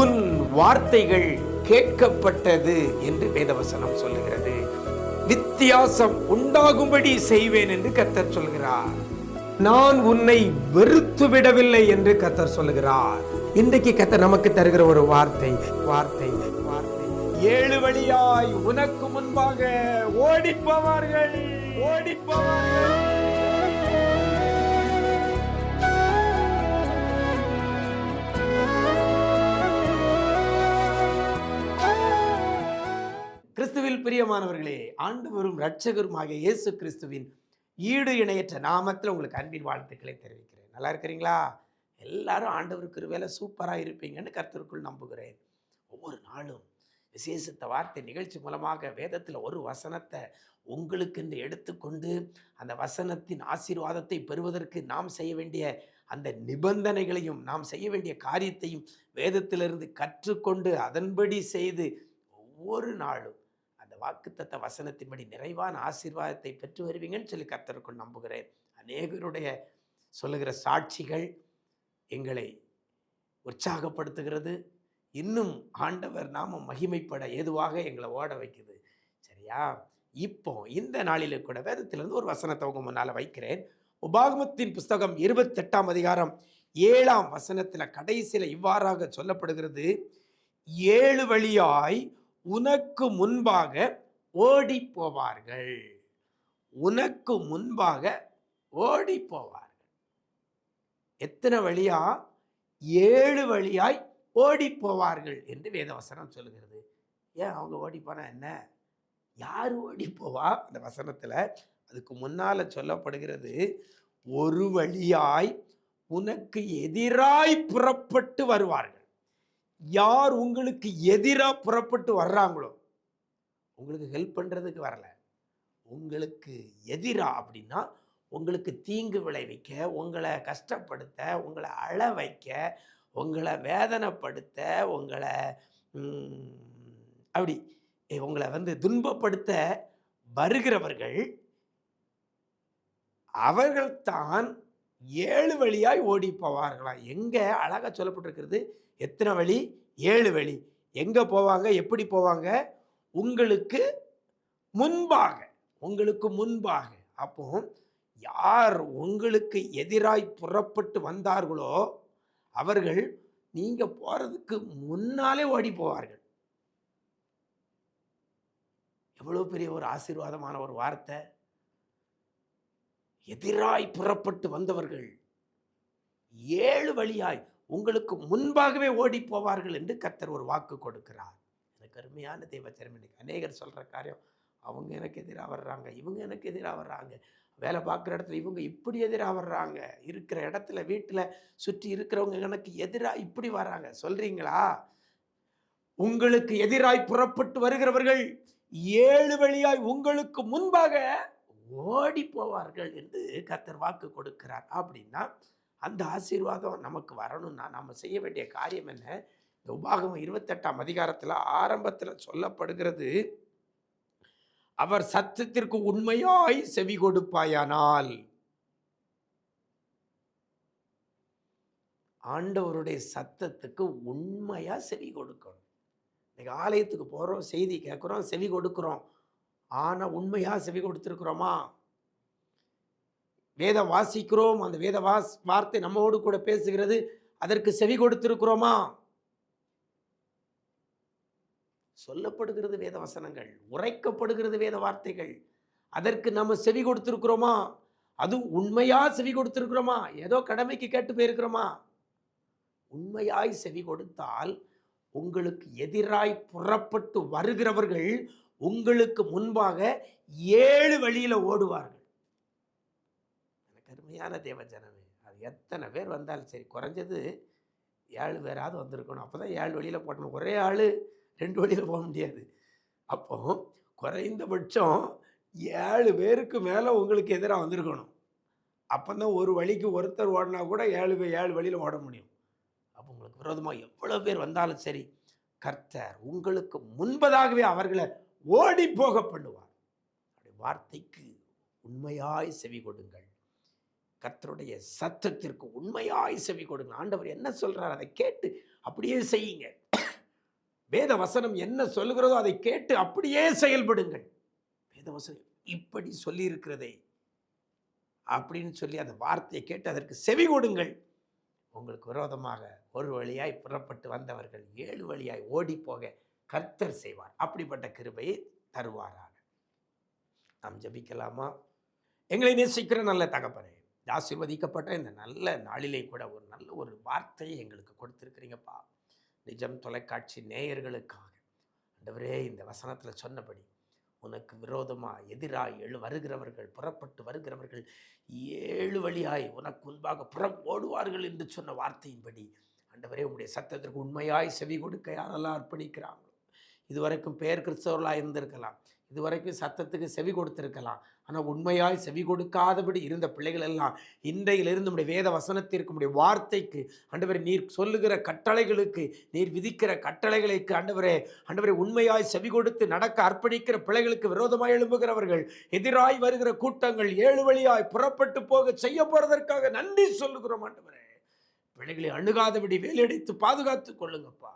உன் வார்த்தைகள் கேட்கப்பட்டது என்று வேதவசனம் சொல்லுகிறது. வித்தியாசம் உண்டாகும்படி செய்வேன் என்று கத்தர் சொல்கிறார். நான் உன்னை வெறுத்து விடவில்லை என்று கத்தர் சொல்லுகிறார். இன்றைக்கு கத்தர் நமக்கு தருகிற ஒரு வார்த்தை வார்த்தை வார்த்தை. ஏழு வழியாய் உனக்கு முன்பாக ஓடிப்பவார்கள் ஓடிப்பவார்கள். கிறிஸ்துவில் பிரியமானவர்களே ஆண்டவரும் இரட்சகருமாகிய இயேசு கிறிஸ்துவின் ஈடு இணையற்ற நாமத்தில் உங்களுக்கு அன்பின் வாழ்த்துக்களை தெரிவிக்கிறேன். நல்லா இருக்கிறீங்களா? எல்லாரும் ஆண்டவருக்கு வேலை சூப்பராக இருப்பீங்கன்னு கர்த்தருக்குள் நம்புகிறேன். ஒவ்வொரு நாளும் விசேஷத்த வார்த்தை நிகழ்ச்சி மூலமாக வேதத்தில் ஒரு வசனத்தை உங்களுக்கென்று எடுத்துக்கொண்டு அந்த வசனத்தின் ஆசீர்வாதத்தை பெறுவதற்கு நாம் செய்ய வேண்டிய அந்த நிபந்தனைகளையும் நாம் செய்ய வேண்டிய காரியத்தையும் வேதத்திலிருந்து கற்றுக்கொண்டு அதன்படி செய்து ஒவ்வொரு நாளும் அந்த வாக்குத்தத்த வசனத்தின்படி நிறைவான ஆசீர்வாதத்தை பெற்று வருவீங்கன்னு சொல்லி கர்த்தருக்குள் நம்புகிறேன். அநேகருடைய சொல்லுகிற சாட்சிகள் எங்களை உற்சாகப்படுத்துகிறது. இன்னும் ஆண்டவர் நாம மகிமைப்பட ஏதுவாக எங்களை ஓட வைக்குது. சரியா? இப்போ இந்த நாளில் கூட வேதத்திலிருந்து ஒரு வசனத்தை உங்க முன்னால வைக்கிறேன். உபாகமத்தின் புஸ்தகம் இருபத்தெட்டாம் அதிகாரம் ஏழாம் வசனத்தில் கடைசியில் இவ்வாறாக சொல்லப்படுகிறது. ஏழு வழியாய் உனக்கு முன்பாக ஓடி போவார்கள் உனக்கு முன்பாக ஓடி போவார்கள் எத்தனை வழியா? ஏழு வழியாய் ஓடி போவார்கள் என்று வேதவசனம் சொல்லுகிறது. ஏன் அவங்க ஓடி போனா என்ன? யார் ஓடி போவா அந்த வசனத்துல அதுக்கு முன்னால சொல்லப்படுகிறது ஒரு வழியாய் உனக்கு எதிராய் புறப்பட்டு வருவார்கள். யார் உங்களுக்கு எதிராக புறப்பட்டு வர்றாங்களோ உங்களுக்கு ஹெல்ப் பண்ணுறதுக்கு வரல. உங்களுக்கு எதிரா அப்படின்னா உங்களுக்கு தீங்கு விளைவிக்க உங்களை கஷ்டப்படுத்த உங்களை அழ வைக்க உங்களை வேதனைப்படுத்த உங்களை அப்படி உங்களை வந்து துன்பப்படுத்த வருகிறவர்கள் அவர்கள்தான் ஏழு வழியாய் ஓடி போவார்களாம் எங்கே அழகாக சொல்லப்பட்டிருக்கிறது எத்தனை வழி? ஏழு வழி. எங்கே போவாங்க? எப்படி போவாங்க? உங்களுக்கு முன்பாக உங்களுக்கு முன்பாக. அப்போ யார் உங்களுக்கு எதிராய் புறப்பட்டு வந்தார்களோ அவர்கள் நீங்கள் போகிறதுக்கு முன்னாலே ஓடி போவார்கள். எவ்வளோ பெரிய ஒரு ஆசீர்வாதமான ஒரு வார்த்தை. எதிராய் புறப்பட்டு வந்தவர்கள். ஏழு வழியாய் உங்களுக்கு முன்பாகவே ஓடி போவார்கள் என்று கர்த்தர் ஒரு வாக்கு கொடுக்கிறார். எனக்கு அருமையான தெய்வச்சரம் இன்னைக்கு அநேகர் சொல்கிற காரியம் அவங்க எனக்கு எதிராக வர்றாங்க இவங்க எனக்கு எதிராக வர்றாங்க வேலை பார்க்குற இடத்துல இவங்க இப்படி எதிராக வர்றாங்க இருக்கிற இடத்துல வீட்டில் சுற்றி இருக்கிறவங்க எனக்கு எதிராக இப்படி வர்றாங்க. சொல்கிறீங்களா உங்களுக்கு எதிராய் புறப்பட்டு வருகிறவர்கள் ஏழு வழியாய் உங்களுக்கு முன்பாக ஓடி போவார்கள் என்று கத்தர் வாக்கு கொடுக்கிறார். அப்படின்னா அந்த ஆசீர்வாதம் நமக்கு வரணும்னா நம்ம செய்ய வேண்டிய காரியம் என்ன? இந்த உபாகமம் இருபத்தெட்டாம் அதிகாரத்தில் ஆரம்பத்தில் சொல்லப்படுகிறது அவர் சத்தத்திற்கு உண்மையாய் செவி கொடுப்பாயானால் ஆண்டவருடைய சத்தத்துக்கு உண்மையாக செவி கொடுக்கணும். இன்னைக்கு ஆலயத்துக்கு போகிறோம் செய்தி கேட்குறோம் செவி கொடுக்குறோம். ஆனால் உண்மையாக செவி கொடுத்துருக்குறோமா? வேதம் வாசிக்கிறோம். அந்த வேத வாஸ் வார்த்தை நம்மோடு கூட பேசுகிறது. அதற்கு செவி கொடுத்திருக்கிறோமா? சொல்லப்படுகிறது வேத வசனங்கள் உரைக்கப்படுகிறது வேத வார்த்தைகள். அதற்கு நம்ம செவி கொடுத்துருக்குறோமா? அது உண்மையாக செவி கொடுத்துருக்குறோமா? ஏதோ கடமைக்கு கேட்டு போயிருக்கிறோமா? உண்மையாய் செவி கொடுத்தால் உங்களுக்கு எதிராய் புறப்பட்டு வருகிறவர்கள் உங்களுக்கு முன்பாக ஏழு வழியில் ஓடுவார்கள். கருமையான அருமையான தேவ ஜனமே அது எத்தனை பேர் வந்தாலும் சரி குறைஞ்சது ஏழு பேராவது வந்திருக்கணும். அப்போ தான் ஏழு வழியில் போடணும். ஒரே ஆள் ரெண்டு வழியில் போக முடியாது. அப்போ குறைந்தபட்சம் ஏழு பேருக்கு மேலே உங்களுக்கு எதிராக வந்திருக்கணும். அப்போ தான் ஒரு வழிக்கு ஒருத்தர் ஓடினா கூட ஏழு பேர் ஏழு வழியில் ஓட முடியும். அப்போ உங்களுக்கு விரோதமாக எவ்வளோ பேர் வந்தாலும் சரி கர்த்தர் உங்களுக்கு முன்பதாகவே அவர்களை ஓடி போக பண்ணுவார் வார்த்தைக்கு உண்மையாய் செவி கொடுங்கள். கர்த்தருடைய சத்தத்திற்கு உண்மையாய் செவி கொடுங்கள். ஆண்டவர் என்ன சொல்றார்? அதை கேட்டு அப்படியே செய்யுங்க வேத வசனம் என்ன சொல்லுகிறதோ அதை கேட்டு அப்படியே செயல்படுங்கள். வேத வசனம் இப்படி சொல்லியிருக்கிறதே அப்படின்னு சொல்லி அந்த வார்த்தையை கேட்டு அதற்கு செவி கொடுங்கள். உங்களுக்கு விரோதமாக ஒரு வழியாய் புறப்பட்டு வந்தவர்கள் ஏழு வழியாய் ஓடி போக கர்த்தர் செய்வார். அப்படிப்பட்ட கிருபையை தருவாராக. நாம் ஜெபிக்கலாமா? எங்களை நேசிக்கிற நல்ல தகப்பனே ஆசிர்வதிக்கப்பட்ட இந்த நல்ல நாளிலே கூட ஒரு நல்ல ஒரு வார்த்தையை எங்களுக்கு கொடுத்துருக்குறீங்கப்பா. நிஜம் தொலைக்காட்சி நேயர்களுக்காக. ஆண்டவரே இந்த வசனத்தில் சொன்னபடி உனக்கு விரோதமாக எதிராக எழு வருகிறவர்கள் புறப்பட்டு வருகிறவர்கள் ஏழு வழியாய் உனக்கு முன்பாக புறம் ஓடுவார்கள் என்று சொன்ன வார்த்தையின்படி ஆண்டவரே உங்களுடைய சத்தத்திற்கு உண்மையாய் செவி கொடுக்க யாரெல்லாம் அர்ப்பணிக்கிறாங்க? இதுவரைக்கும் பெயர் கிறிஸ்தவர்களாக இருந்திருக்கலாம். இதுவரைக்கும் சத்தத்துக்கு செவி கொடுத்திருக்கலாம். ஆனால் உண்மையாய் செவி கொடுக்காதபடி இருந்த பிள்ளைகள் எல்லாம் இன்றையிலிருந்து நம்முடைய வேத வசனத்திற்கு நம்முடைய வார்த்தைக்கு ஆண்டவரே நீர் சொல்லுகிற கட்டளைகளுக்கு நீர் விதிக்கிற கட்டளைகளுக்கு ஆண்டவரே ஆண்டவரே உண்மையாய் செவி கொடுத்து நடக்க அர்ப்பணிக்கிற பிள்ளைகளுக்கு விரோதமாய் எழும்புகிறவர்கள் எதிராய் வருகிற கூட்டங்கள் ஏழு வழியாய் புறப்பட்டு போக செய்ய போகிறதற்காக நன்றி சொல்லுகிறோம் ஆண்டவரே. பிள்ளைகளை அணுகாதபடி வேலையடித்து பாதுகாத்து கொள்ளுங்கப்பா.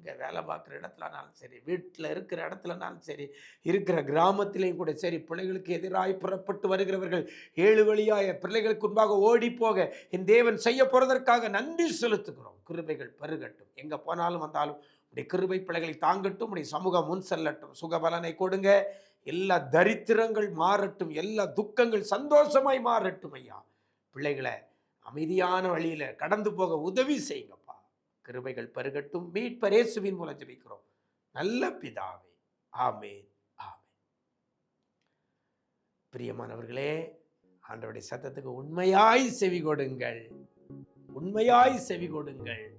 இங்கே வேலை பார்க்குற இடத்துலனாலும் சரி வீட்டில் இருக்கிற இடத்துலனாலும் சரி இருக்கிற கிராமத்திலையும் கூட சரி பிள்ளைகளுக்கு எதிராய் புறப்பட்டு வருகிறவர்கள் ஏழு வழியாய பிள்ளைகளுக்கு முன்பாக ஓடி போக என் தேவன் செய்ய போகிறதற்காக நன்றி செலுத்துகிறோம். கிருபைகள் பெருகட்டும். எங்கே போனாலும் வந்தாலும் உடைய கிருபை பிள்ளைகளை தாங்கட்டும் உடைய சமூகம் முன் செல்லட்டும். சுகபலனை கொடுங்க. எல்லா தரித்திரங்கள் மாறட்டும். எல்லா துக்கங்கள் சந்தோஷமாய் மாறட்டும் ஐயா. பிள்ளைகளை அமைதியான வழியில் கடந்து போக உதவி செய்யுங்க. கிருபைகள் பெருகட்டும். மீட்பரேசுவின் மூலம் ஜெபிக்கிறோம். நல்ல பிதாவே. ஆமேன். ஆமேன். பிரியமானவர்களே ஆண்டவருடைய சத்தத்துக்கு உண்மையாய் செவி கொடுங்கள். உண்மையாய் செவி கொடுங்கள்.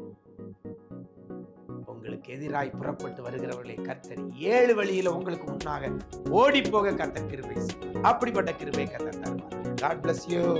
உங்களுக்கு எதிராய் புறப்பட்டு வருகிறவர்களை கர்த்தர் ஏழு வழியில உங்களுக்கு முன்னாக ஓடி போக கர்த்தர் கிருபை அப்படிப்பட்ட கிருபை கர்த்தர் தருவார். God bless you